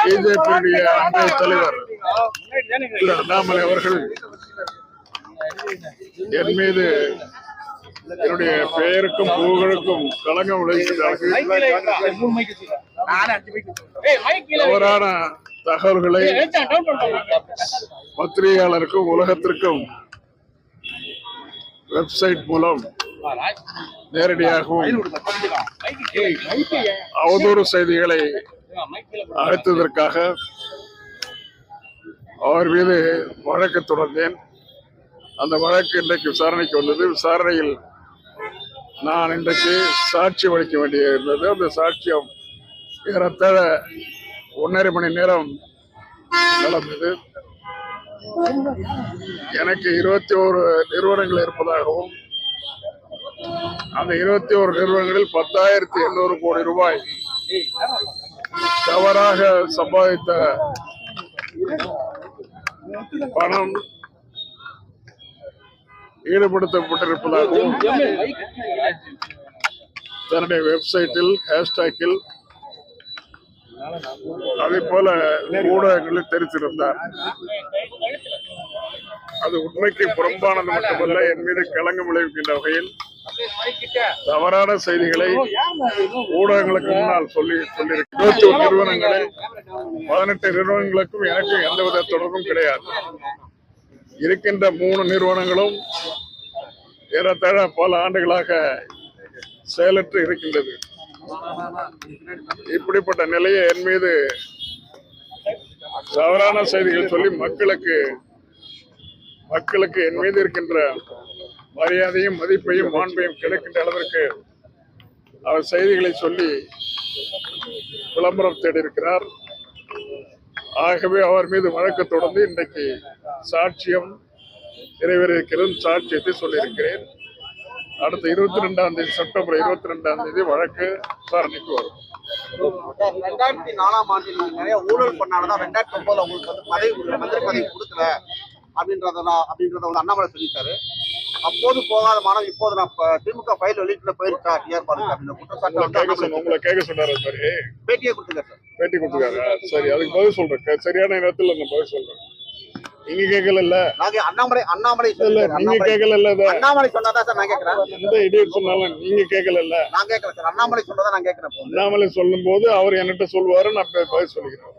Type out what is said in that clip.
பிஜேபியுடைய அன்றைய தலைவர் திரு அண்ணாமலை அவர்கள் என் மீது என்னுடைய பெயருக்கும் புகழுக்கும் களங்கம் விளைவிக்கிறார்கள் தவறான தகவல்களை பத்திரிகையாளருக்கும் உலகத்திற்கும் வெப்சைட் மூலம் நேரடியாகவும் அவதூறு செய்திகளை அழைத்ததற்காக அவர் மீது வழக்கு தொடர்ந்தேன். அந்த வழக்கு இன்றைக்கு விசாரணைக்கு வந்தது. விசாரணையில் நான் இன்றைக்கு சாட்சி வகிக்க வேண்டிய இருந்தது அந்த சாட்சியம் ஏறத்தாழ ஒன்றரை மணி நேரம் நடந்தது. எனக்கு இருபத்தி ஓரு நிறுவனங்கள் இருப்பதாகவும் அந்த இருபத்தி ஒரு நிறுவனங்களில் பத்தாயிரத்தி எண்ணூறு கோடி ரூபாய் தவறாக சம்பாதித்த பணம் ஈடுபடுத்தப்பட்டிருப்பதாகவும் தன்னுடைய வெப்சைட்டில் ஹேஷ்டாக்கில் அதே போல ஊடகங்களில் தெரிவித்திருந்தார். அது உண்மைக்கு புறம்பானது மட்டுமல்ல என் மீது களங்கம் விளைவிக்கின்ற வகையில் தவறான செய்திகளை ஊடகங்களுக்கு முன்னால் சொல்லி சொல்லியிருக்க. இருபத்தி ஒரு நிறுவனங்களில் பதினெட்டு நிறுவனங்களுக்கும் எனக்கு எந்தவித தொடர்பும் கிடையாது. இருக்கின்ற மூணு நிறுவனங்களும் ஏறத்தாழ பல ஆண்டுகளாக செயலற்று இருக்கின்றது. இப்படிப்பட்ட நிலையை என் மீது தவறான செய்திகள் சொல்லி மக்களுக்கு மக்களுக்கு என் மீது இருக்கின்ற மரியாதையும் மதிப்பையும் மாண்பையும் கிடைக்கின்ற அளவிற்கு அவர் செய்திகளை சொல்லி விளம்பரம் தேடியிருக்கிறார். ஆகவே அவர் மீது வழக்கு தொடர்ந்து இன்றைக்கு சாட்சியம் நிறைவேறியிருக்கிறது. சாட்சியத்தை சொல்லியிருக்கிறேன். அடுத்த இருபத்தி ரெண்டாம் தேதி செப்டம்பர் இருபத்தி ரெண்டாம் தேதி வழக்கு விசாரணைக்கு வரும். ரெண்டாயிரத்தி நாலாம் ஆண்டில் நிறைய ஊழல் பண்ணாலதான் ரெண்டாயிரத்தி ஒன்பதுல உங்களுக்கு வந்து பதவி மந்திரி பதவி கொடுக்கல அப்படின்றத அப்படின்றத வந்து அண்ணாமலை சொல்லிட்டாரு. அப்போது போகாத மாணவன் இப்போது நான் திமுக ஃபைல் வெளியிட்டு போயிருக்கா? டிஆர் பாருங்க குற்றச்சாட்டு உங்களை கேட்க சொன்னாரு மாதிரி. பேட்டியே கொடுத்துருக்காரு சார். பேட்டி கொடுத்துருக்காரு சரி அதுக்கு பதில் சொல்றேன். சரியான நேரத்தில் நான் பதில் சொல்றேன். நீங்க கேட்கல இல்ல நாங்க அண்ணாமலை அண்ணாமலை இல்ல. நீங்க கேட்கல இல்ல அண்ணாமலை சொன்னதா சார் நான் கேட்கிறேன். எந்த இடியட் சொன்னாலும் நீங்க கேட்கல இல்ல நான் கேட்கறேன் சார். அண்ணாமலை சொன்னதா நான் கேட்கிறேன் இப்போ. அண்ணாமலை சொல்லும் போது அவர் என்கிட்ட சொல்லுவாரு நான் பதில் சொல்லிக்கிறேன்.